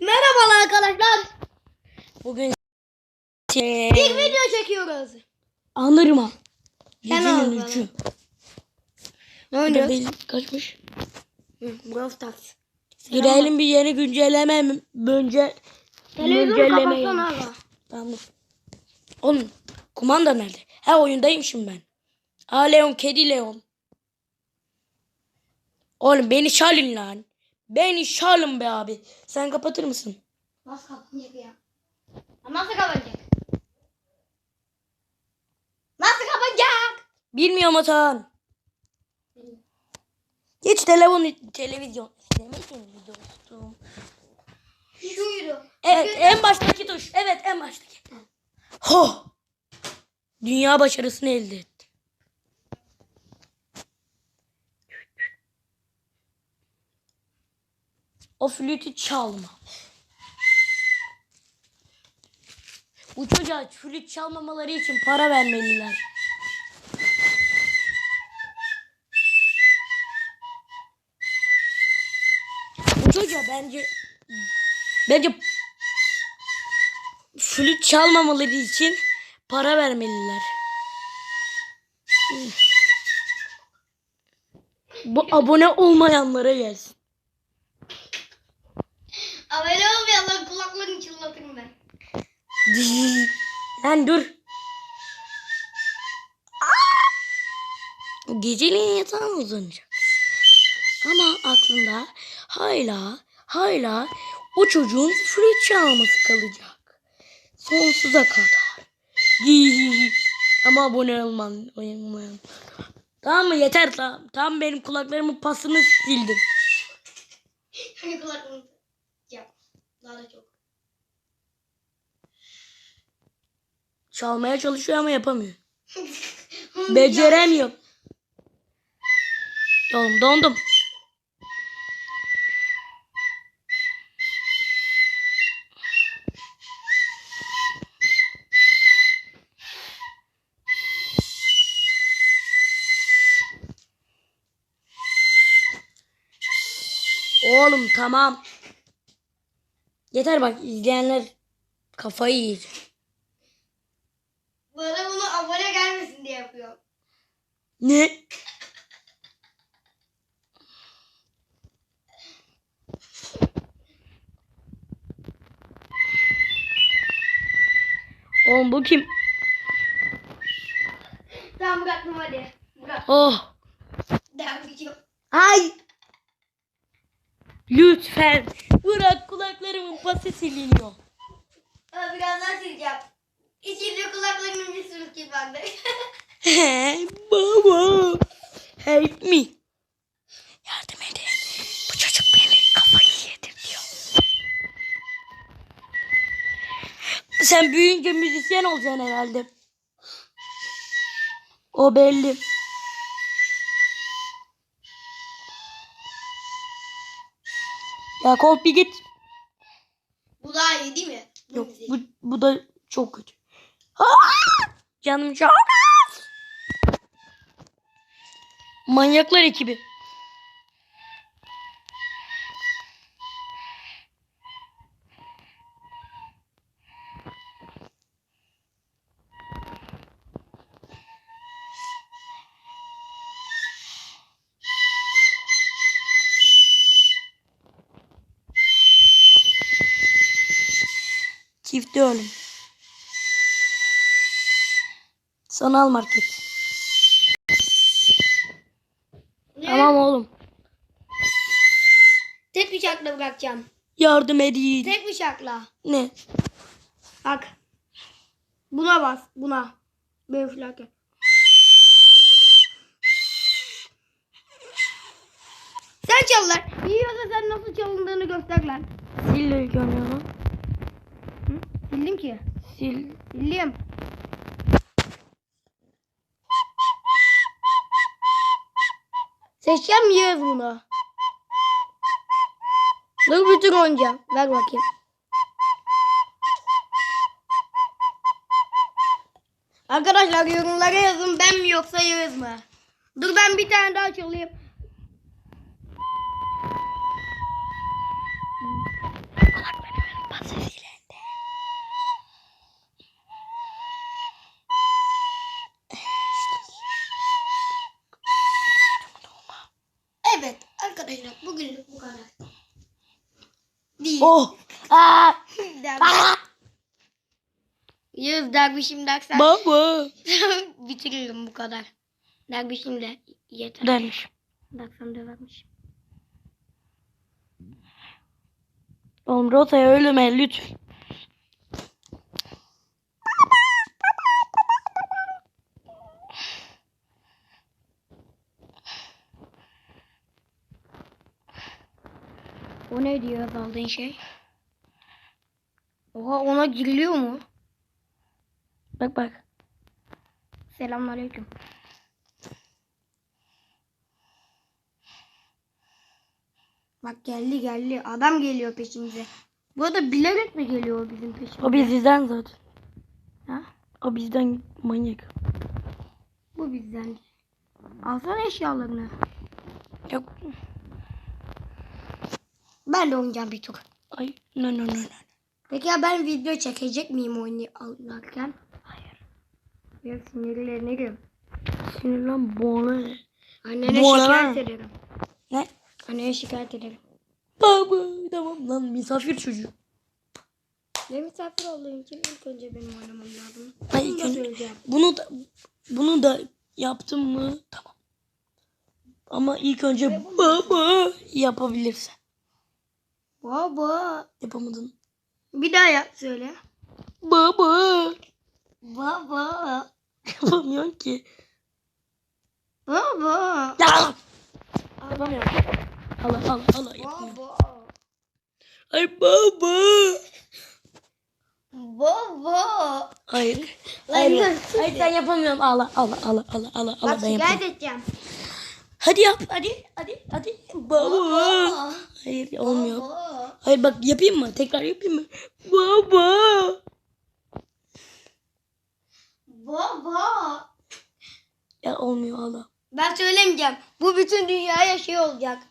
Merhabalar arkadaşlar. Bugün Bir video çekiyoruz. al bana. üçü. Ne oynuyoruz? Kaçmış. Brawl Stars. Girelim bir yeni güncelleme önce Televizyonu güncelleme. Tamam. Oğlum kumanda nerede? Ha oyundaymışım ben. Aa Leon kedi Leon. Oğlum beni şalın lan. Beni şalın be abi. Sen kapatır mısın? Nasıl kapanacak ya? Nasıl kapanacak? Nasıl kapanacak? Bilmiyorum Atan. Hiç telefon televizyon izlemedin mi dostum? Şuydu. Evet en baştaki tuş. Evet en baştaki. Ho. Dünya başarısını elde ettim. O flütü çalma. Bu çocuğa flüt çalmamaları için para vermeliler. Bu çocuğa bence bence flüt çalmamaları için para vermeliler. Bu abone olmayanlara gelsin. Abone olmayanlar kulaklarını çınlatırım ben. Lan dur. Geceliğin yatağına uzanacak. Ama aklında hala hala o çocuğun flüt çalması kalacak. Sonsuza kadar. Ama abone olman. Tamam mı? Yeter tamam. Tamam benim kulaklarımın pasını sildim. Hani kulaklarını yap. Daha da çok. Çalmaya çalışıyor ama yapamıyor. Beceremiyor. Oğlum dondum. Oğlum tamam. Yeter bak izleyenler kafayı yiyecek. Bana bunu abone gelmesin diye yapıyor. Ne? Oğlum bu kim? Tamam bıraktım hadi. Bırak. Oh. Devam ediyor. Ay. Lütfen. Bırak kulaklarımın pası siliniyor. Ama biraz daha sileceğim. İçinde kulaklarımın bir sürü ki bende. Hey baba. Help me. Yardım edin. Bu çocuk beni kafayı yedirtiyor. Sen büyüyünce müzisyen olacaksın herhalde. O belli. Ya Colt bir git. Bu daha iyi değil mi? Bu Yok müzik. bu, bu da çok kötü. Aa! Canım çok az. Manyaklar ekibi. Çifte ölüm. Sanal market. Ne? Tamam oğlum. Tek bıçakla bırakacağım. Yardım edin. Tek bıçakla. Ne? Bak. Buna bas. Buna. Böyle üflerken. Sen çal lan. Yiyorsa sen nasıl çalındığını göster lan. Onu. Bildim ki. Sil. Bildim. Seçeceğim mi yiyoruz bunu? Dur bütün oynayacağım. Ver bakayım. Arkadaşlar yorumlara yazın ben mi yoksa Yağız mı? Dur ben bir tane daha çalayım. Oh. Aa. Derviş. Aa. Yağız dervişim dersen Baba. bitiririm bu kadar. Dervişim de yeter. Dermiş. Dersen dövermiş. Oğlum rotaya ölüme lütfen. O ne diyor aldığın şey? Oha ona giriliyor mu? Bak bak. Selamünaleyküm. Bak geldi geldi. Adam geliyor peşimize. Bu arada bilerek mi geliyor bizim peşimize? O bizden zaten. Ha? O bizden manyak. Bu bizden. Alsana eşyalarını. Yok. Ben de oynayacağım bir tur. Ay no no no no. Peki ya ben video çekecek miyim oynarken? Hayır. Ya sinirlenirim. Sinirlen bana. Annene Bu şikayet ederim. Ne? Anneye şikayet ederim. Baba. Tamam lan misafir çocuğu. Ne misafir olduğun için ilk önce benim oynamam lazım. Da ilk önce-. Bunu da bunu da yaptım mı? Tamam. Ama ilk önce baba yapabilirsen. Baba. Yapamadın. Bir daha yap söyle. Baba. Baba. Yapamıyorsun ki. Baba. Ya. Yapamıyorum. Allah Allah Allah yapmıyorum. Baba. Ay baba. Baba. Hayır. Hayır. Hayır sen yapamıyorsun. Allah Allah Allah Allah Allah Bak ben şikayet yapamıyorum. edeceğim. Hadi yap hadi hadi hadi. Baba. Hayır olmuyor. Hayır bak yapayım mı? Tekrar yapayım mı? Baba. Baba. Ya olmuyor Allah. Ben söylemeyeceğim. Bu bütün dünyaya şey olacak.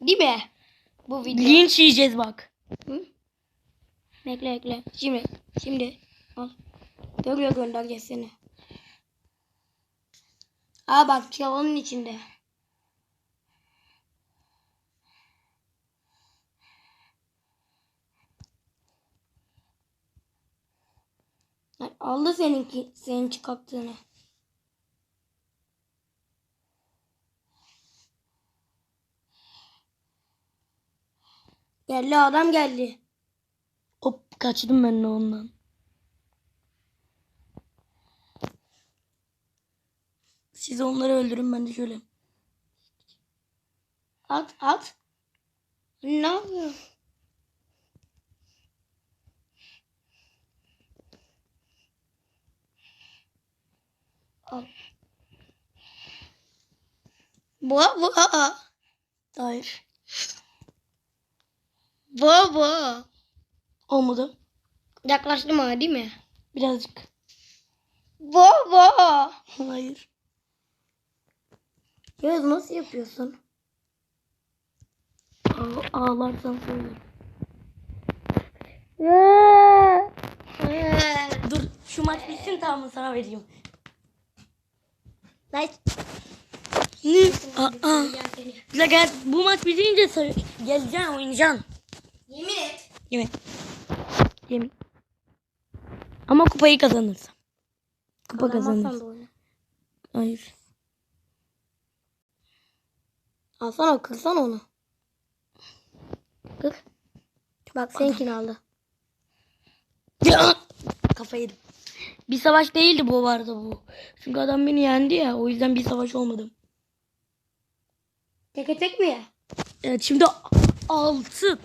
Değil mi? Bu video. Linç yiyeceğiz bak. Hı? Bekle bekle. Şimdi. Şimdi. Al. Görüyor göndergesini. Aa bak çalının içinde. Ay, Aldı seninki, senin çıkarttığını. Geldi adam geldi. Hop kaçtım ben de ondan. Siz onları öldürün ben de şöyle. At at. Ne yapıyorsun? Al. Baba. Hayır. Baba. Olmadı. Yaklaştım ha değil mi? Birazcık. Baba. Hayır. Yaz nasıl yapıyorsun? Ağ- ağlarsan söyle. Dur şu maç bitsin tamam sana vereyim. Ne? Aa, bir dakika bu maç bitince geleceksin oynayacaksın. Yemin et. Yemin. Yemin. Ama kupayı kazanırsam. Kupa kazanırsam. Hayır. Alsana kırsana onu. Kır. Bak seninkini aldı. Kafayı yedim. Bir savaş değildi bu vardı bu. Çünkü adam beni yendi ya. O yüzden bir savaş olmadı. Teke tek mi ya? Evet şimdi 6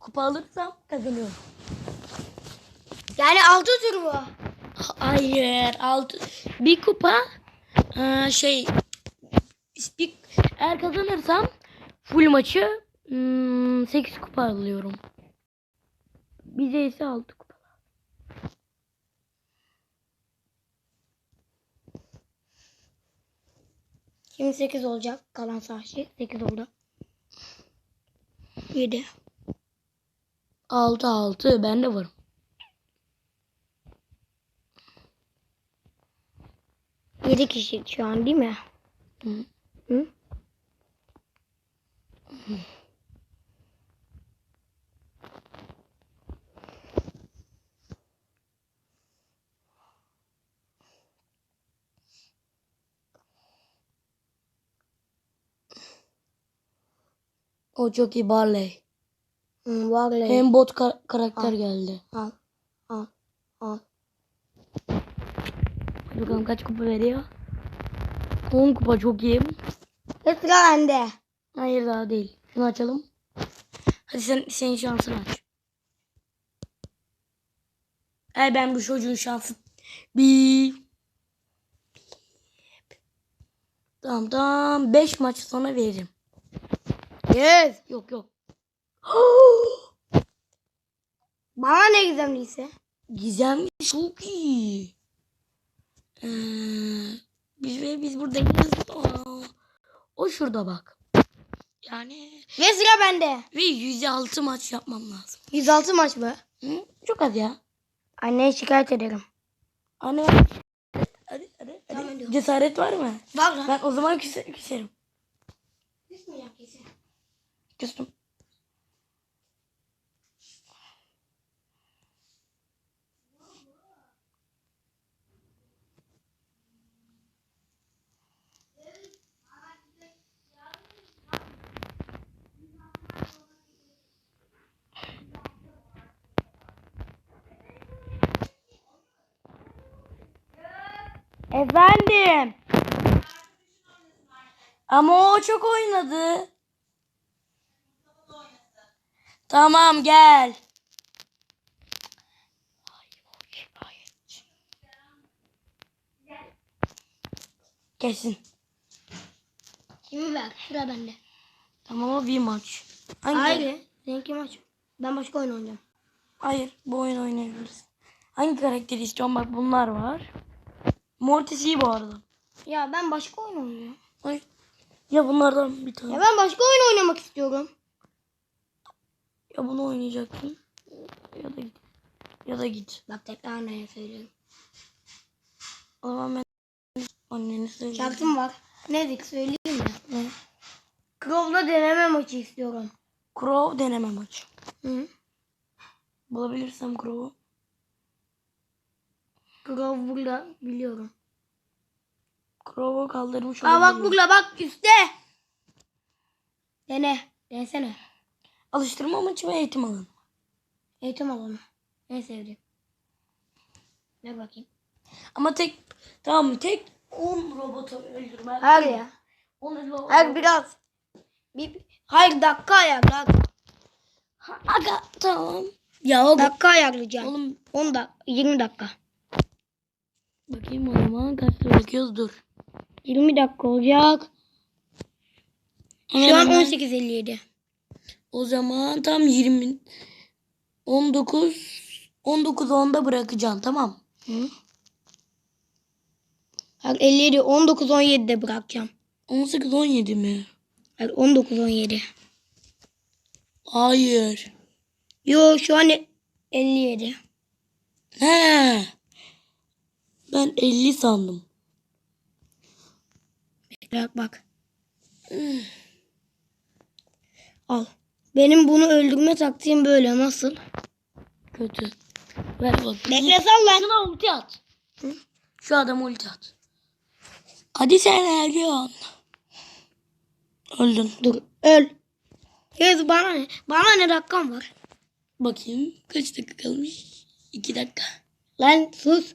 kupa alırsam kazanıyorum. Yani altı tur bu. Hayır. Altı. Bir kupa eee, şey bir, eğer kazanırsam full maçı 8 kupa alıyorum. Bize ise 6 kupa. Şimdi 8 olacak. Kalan sahişi 8 oldu. 7. 6 6 ben de varım. Yedi kişi şu an değil mi? Hı. Hı? O çok iyi Barley. Hı, Barley. Hem bot ka- karakter geldi. Al. Al. Al. Bakalım kaç kupa veriyor? 10 kupa çok iyi. Sıra bende. Hayır daha değil. Şunu açalım. Hadi sen senin şansını aç. Ay ben bu çocuğun şansı. Bir. Tamam tamam. 5 maç sonra veririm. Yes. Yok yok. Bana ne gizemliyse. Gizemli çok iyi. Ee, biz ve biz buradayız. Aa, o şurada bak. Yani Ve sıra bende. ve 106 maç yapmam lazım. 106 maç mı? Hı? Çok az ya. Anneye şikayet ederim. Anne hadi, hadi, hadi. Cesaret var mı? Var lan. Ben o zaman küse, küserim. Küstüm. Efendim. Ama o çok oynadı. Tamam gel. Kesin. Kimi ver? Sıra bende. Tamam o bir maç. Hangi? Hayır. Seninki maç. Ben başka oyun oynayacağım. Hayır bu oyun oynayabiliriz. Hangi karakteri istiyorum? Bak bunlar var. Mortis iyi bu arada. Ya ben başka oyun oynayacağım. Ay. Ya bunlardan bir tane. Ya ben başka oyun oynamak istiyorum. Ya bunu oynayacaksın. Ya da git. Ya da git. Bak tekrar anneye söylüyorum. O zaman ben anneni söyleyeyim. Şartım var. Nedik söyleyeyim mi? Ne? Crow'la deneme maçı istiyorum. Crow deneme maçı. Hı? Bulabilirsem Crow'u. Crow burada biliyorum. Crow'u kaldırmış Aa bak burada bak üstte. Dene. Denesene. Alıştırma maçı ve eğitim alanı. Eğitim alanı. En sevdiğim. Ne bakayım. Ama tek tamam tek 10 robotu öldürme. Hayır ya. 10 robot. Hayır biraz. Bir, hayır dakika ayarla. Ha, Aga tamam. Ya o Dakika ayarlayacağım. Oğlum 10 dakika. 20 dakika. bakayım o zaman kaç lira bakıyoruz dur. 20 dakika olacak. Şu an hemen. 18.57. O zaman tam 20 19 19 10'da bırakacağım tamam. Hı? Hayır 57 19 17'de bırakacağım. 18 17 mi? Hayır 19 17. Hayır. Yo şu an 57. He. Ben 50 sandım. Bak bak. Al. Benim bunu öldürme taktiğim böyle nasıl? Kötü. Ver bak. Bekle sal lan. Şuna ulti at. Şu adama ulti at. Hadi sen ölüyorsun. Öldün. Dur öl. Yes bana ne? Bana ne dakikam var? Bakayım kaç dakika kalmış? 2 dakika. Lan sus.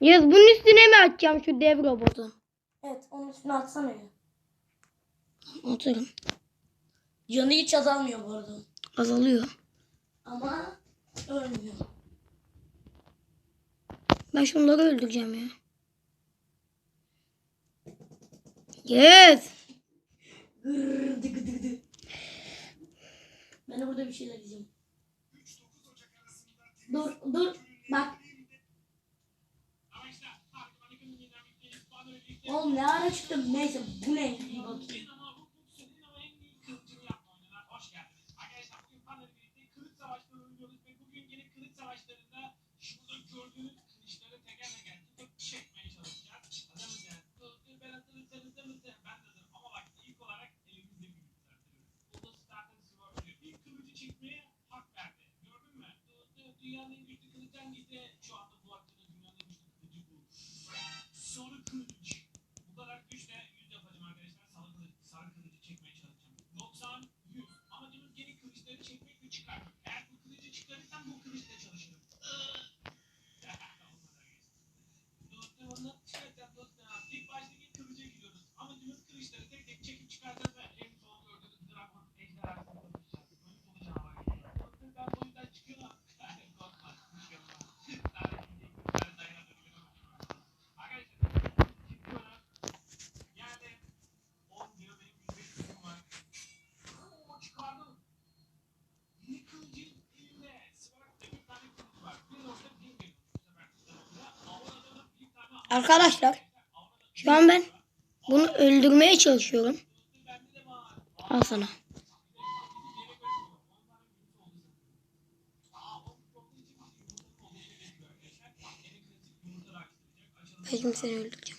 Yes bunun üstüne mi atacağım şu dev robotu? Evet onun üstüne atsana ya. Atarım. Canı hiç azalmıyor bu arada. Azalıyor. Ama ölmüyor. Ben şunları öldüreceğim ya. Yes. Gırr, dıgı dıgı dı. Ben de burada bir şeyler diyeceğim. Dur dur bak. Oğlum ne ara çıktım neyse bu ne? Bir bakayım. Arkadaşlar bugün panel birlikte Arkadaşlar şu an ben bunu öldürmeye çalışıyorum. Al sana. Ben seni öldüreceğim.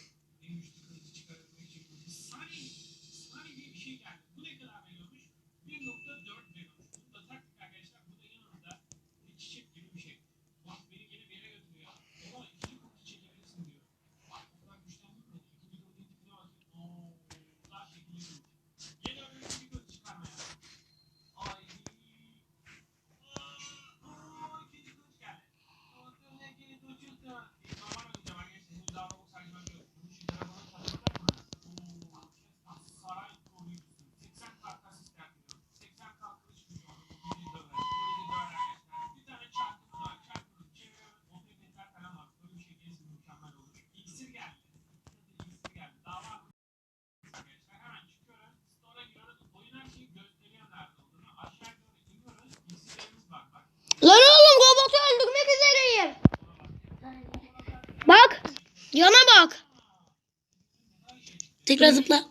Tekrar zıpla.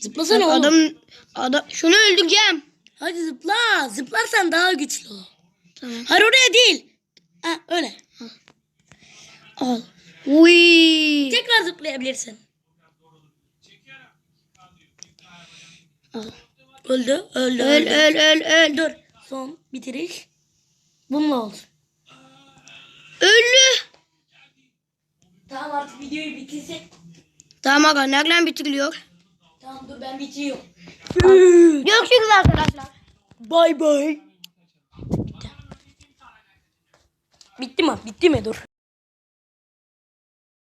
Zıplasana oğlum. Adam, adam şunu öldüreceğim. Hadi zıpla. Zıplarsan daha güçlü o. Tamam. Hayır oraya değil. Ha öyle. Al. Uy. Tekrar zıplayabilirsin. Al. Öldü. Öldü. Öl öldü. öl öl öl. Dur. Son bitiriş. Bununla olsun. Öldü. Tamam artık videoyu bitirsek. Tamam aga nereden bitiriliyor? Tamam dur ben bitiriyorum. Görüşürüz arkadaşlar. Bay bay. Bitti. Bitti mi? Bitti mi? Dur.